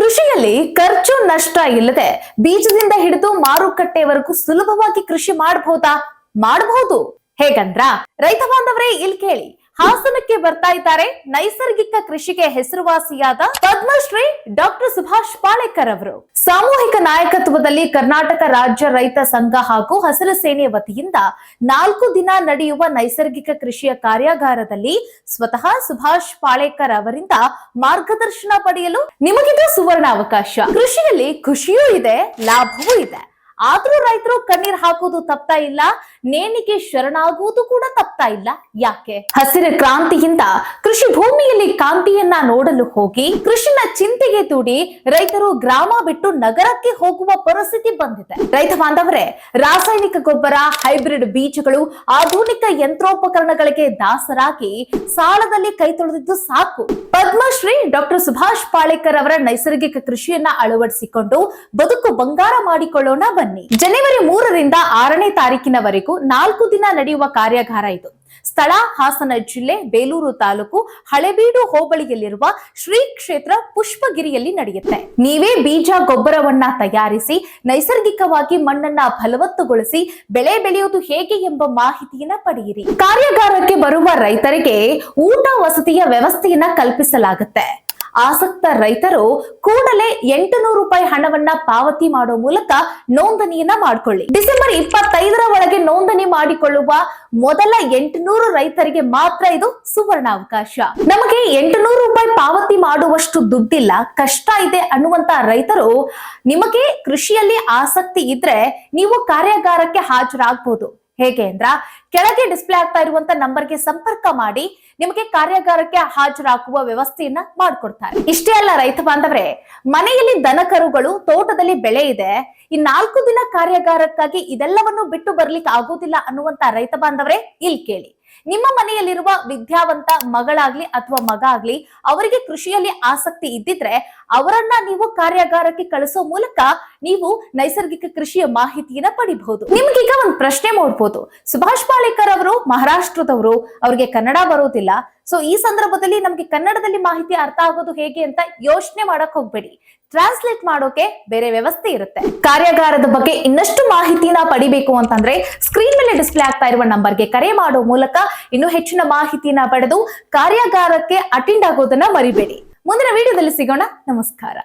ಕೃಷಿಯಲ್ಲಿ ಖರ್ಚು ನಷ್ಟ ಇಲ್ಲದೆ ಬೀಜದಿಂದ ಹಿಡಿದು ಮಾರುಕಟ್ಟೆವರೆಗೂ ಸುಲಭವಾಗಿ ಕೃಷಿ ಮಾಡಬಹುದಾ? ಮಾಡಬಹುದು. ಹೇಗಂದ್ರ ರೈತ ಬಾಂಧವರೇ, ಇಲ್ಲಿ ಕೇಳಿ. ಹಾಸನಕ್ಕೆ ಬರ್ತಾ ಇದ್ದಾರೆ ನೈಸರ್ಗಿಕ ಕೃಷಿಗೆ ಹೆಸರುವಾಸಿಯಾದ ಪದ್ಮಶ್ರೀ ಡಾಕ್ಟರ್ ಸುಭಾಷ್ ಪಾಳೇಕರ್ ಅವರು. ಸಾಮೂಹಿಕ ನಾಯಕತ್ವದಲ್ಲಿ ಕರ್ನಾಟಕ ರಾಜ್ಯ ರೈತ ಸಂಘ ಹಾಗೂ ಹಸಿರು ಸೇನೆ ವತಿಯಿಂದ ನಾಲ್ಕು ದಿನ ನಡೆಯುವ ನೈಸರ್ಗಿಕ ಕೃಷಿಯ ಕಾರ್ಯಾಗಾರದಲ್ಲಿ ಸ್ವತಃ ಸುಭಾಷ್ ಪಾಳೇಕರ್ ಅವರಿಂದ ಮಾರ್ಗದರ್ಶನ ಪಡೆಯಲು ನಿಮಗಿದು ಸುವರ್ಣ ಅವಕಾಶ ಕೃಷಿಯಲ್ಲಿ ಖುಷಿಯೂ ಇದೆ, ಲಾಭವೂ ಇದೆ. ಆದ್ರೂ ರೈತರು ಕಣ್ಣೀರ್ ಹಾಕೋದು ತಪ್ತಾ ಇಲ್ಲ, ನೇಣಿಗೆ ಶರಣಾಗುವುದು ಕೂಡ ತಪ್ತಾ ಇಲ್ಲ. ಯಾಕೆ? ಹಸಿರು ಕ್ರಾಂತಿಯಿಂದ ಕೃಷಿ ಭೂಮಿಯಲ್ಲಿ ಕಾಂತಿಯನ್ನ ನೋಡಲು ಹೋಗಿ ಕೃಷಿನ ಚಿಂತೆಗೆ ತೂಡಿ ರೈತರು ಗ್ರಾಮ ಬಿಟ್ಟು ನಗರಕ್ಕೆ ಹೋಗುವ ಪರಿಸ್ಥಿತಿ ಬಂದಿದೆ. ರೈತ ಬಾಂಧವರೇ, ರಾಸಾಯನಿಕ ಗೊಬ್ಬರ, ಹೈಬ್ರಿಡ್ ಬೀಜಗಳು ಆಧುನಿಕ ಯಂತ್ರೋಪಕರಣಗಳಿಗೆ ದಾಸರಾಗಿ ಸಾಲದಲ್ಲಿ ಕೈ ತೊಳೆದಿದ್ದು ಸಾಕು. ಪದ್ಮಶ್ರೀ ಡಾಕ್ಟರ್ ಸುಭಾಷ್ ಪಾಳೇಕರ್ ಅವರ ನೈಸರ್ಗಿಕ ಕೃಷಿಯನ್ನ ಅಳವಡಿಸಿಕೊಂಡು ಬದುಕು ಬಂಗಾರ ಮಾಡಿಕೊಳ್ಳೋಣ ಬನ್ನಿ. ಜನವರಿ ಮೂರರಿಂದ ಆರನೇ ತಾರೀಕಿನವರೆಗೂ ನಾಲ್ಕು ದಿನ ನಡೆಯುವ ಕಾರ್ಯಾಗಾರ ಇದು. ಸ್ಥಳ ಹಾಸನ ಜಿಲ್ಲೆ ಬೇಲೂರು ತಾಲೂಕು ಹಳೆಬೀಡು ಹೋಬಳಿಯಲ್ಲಿರುವ ಶ್ರೀ ಕ್ಷೇತ್ರ ಪುಷ್ಪಗಿರಿಯಲ್ಲಿ ನಡೆಯುತ್ತೆ. ನೀವೇ ಬೀಜ ಗೊಬ್ಬರವನ್ನ ತಯಾರಿಸಿ, ನೈಸರ್ಗಿಕವಾಗಿ ಮಣ್ಣನ್ನ ಫಲವತ್ತುಗೊಳಿಸಿ ಬೆಳೆ ಬೆಳೆಯುವುದು ಹೇಗೆ ಎಂಬ ಮಾಹಿತಿಯನ್ನ ಪಡೆಯಿರಿ. ಕಾರ್ಯಾಗಾರಕ್ಕೆ ಬರುವ ರೈತರಿಗೆ ಊಟ ವಸತಿಯ ವ್ಯವಸ್ಥೆಯನ್ನ ಕಲ್ಪಿಸಲಾಗುತ್ತೆ. ಆಸಕ್ತ ರೈತರು ಕೂಡಲೇ ಎಂಟು ನೂರು ರೂಪಾಯಿ ಹಣವನ್ನ ಪಾವತಿ ಮಾಡೋ ಮೂಲಕ ನೋಂದಣಿಯನ್ನ ಮಾಡಿಕೊಳ್ಳಿ. ಡಿಸೆಂಬರ್ ಇಪ್ಪತ್ತೈದರ ಮಾಡಿಕೊಳ್ಳುವ ಮೊದಲ ಎಂಟುನೂರು ರೈತರಿಗೆ ಮಾತ್ರ ಇದು ಸುವರ್ಣ ಅವಕಾಶ ನಮಗೆ ಎಂಟುನೂರು ರೂಪಾಯಿ ಪಾವತಿ ಮಾಡುವಷ್ಟು ದುಡ್ಡಿಲ್ಲ, ಕಷ್ಟ ಇದೆ ಅನ್ನುವಂತ ರೈತರು ನಿಮಗೆ ಕೃಷಿಯಲ್ಲಿ ಆಸಕ್ತಿ ಇದ್ರೆ ನೀವು ಕಾರ್ಯಾಗಾರಕ್ಕೆ ಹಾಜರಾಗಬಹುದು ಹೇಗೆ ಅಂದ್ರ? ಕೆಳಗೆ ಡಿಸ್ಪ್ಲೇ ಆಗ್ತಾ ಇರುವಂತ ನಂಬರ್ಗೆ ಸಂಪರ್ಕ ಮಾಡಿ ನಿಮಗೆ ಕಾರ್ಯಾಗಾರಕ್ಕೆ ಹಾಜರಾಗುವ ವ್ಯವಸ್ಥೆಯನ್ನ ಮಾಡ್ಕೊಡ್ತಾರೆ. ಇಷ್ಟೇ ಅಲ್ಲ ರೈತ ಬಾಂಧವ್ರೆ, ಮನೆಯಲ್ಲಿ ದನಕರುಗಳು ತೋಟದಲ್ಲಿ ಬೆಳೆ ಇದೆ. ಈ ನಾಲ್ಕು ದಿನ ಕಾರ್ಯಾಗಾರಕ್ಕಾಗಿ ಇದೆಲ್ಲವನ್ನು ಬಿಟ್ಟು ಬರ್ಲಿಕ್ಕೆ ಆಗೋದಿಲ್ಲ ಅನ್ನುವಂತ ರೈತ ಬಾಂಧವರೇ, ಇಲ್ಲಿ ಕೇಳಿ. ನಿಮ್ಮ ಮನೆಯಲ್ಲಿರುವ ವಿದ್ಯಾವಂತ ಮಗಳಾಗ್ಲಿ ಅಥವಾ ಮಗ ಆಗ್ಲಿ, ಅವರಿಗೆ ಕೃಷಿಯಲ್ಲಿ ಆಸಕ್ತಿ ಇದ್ದಿದ್ರೆ ಅವರನ್ನ ನೀವು ಕಾರ್ಯಾಗಾರಕ್ಕೆ ಕಳಿಸೋ ಮೂಲಕ ನೀವು ನೈಸರ್ಗಿಕ ಕೃಷಿಯ ಮಾಹಿತಿಯನ್ನ ಪಡಿಬಹುದು. ನಿಮ್ಗೀಗ ಒಂದು ಪ್ರಶ್ನೆ ಮೂಡ್ಬೋದು. ಸುಭಾಷ್ ಪಾಳೇಕರ್ ಅವರು ಮಹಾರಾಷ್ಟ್ರದವರು, ಅವ್ರಿಗೆ ಕನ್ನಡ ಬರೋದಿಲ್ಲ. ಸೊ ಈ ಸಂದರ್ಭದಲ್ಲಿ ನಮ್ಗೆ ಕನ್ನಡದಲ್ಲಿ ಮಾಹಿತಿ ಅರ್ಥ ಆಗೋದು ಹೇಗೆ ಅಂತ ಯೋಚನೆ ಮಾಡಕ್ ಹೋಗ್ಬೇಡಿ. ಟ್ರಾನ್ಸ್ಲೇಟ್ ಮಾಡೋಕೆ ಬೇರೆ ವ್ಯವಸ್ಥೆ ಇರುತ್ತೆ. ಕಾರ್ಯಾಗಾರದ ಬಗ್ಗೆ ಇನ್ನಷ್ಟು ಮಾಹಿತಿನ ಪಡಿಬೇಕು ಅಂತಂದ್ರೆ ಸ್ಕ್ರೀನ್ ಮೇಲೆ ಡಿಸ್ಪ್ಲೇ ಆಗ್ತಾ ಇರುವ ನಂಬರ್ಗೆ ಕರೆ ಮಾಡೋ ಮೂಲಕ ಇನ್ನು ಹೆಚ್ಚಿನ ಮಾಹಿತಿನ ಪಡೆದು ಕಾರ್ಯಾಗಾರಕ್ಕೆ ಅಟೆಂಡ್ ಆಗೋದನ್ನ ಮರಿಬೇಡಿ. ಮುಂದಿನ ವಿಡಿಯೋದಲ್ಲಿ ಸಿಗೋಣ. ನಮಸ್ಕಾರ.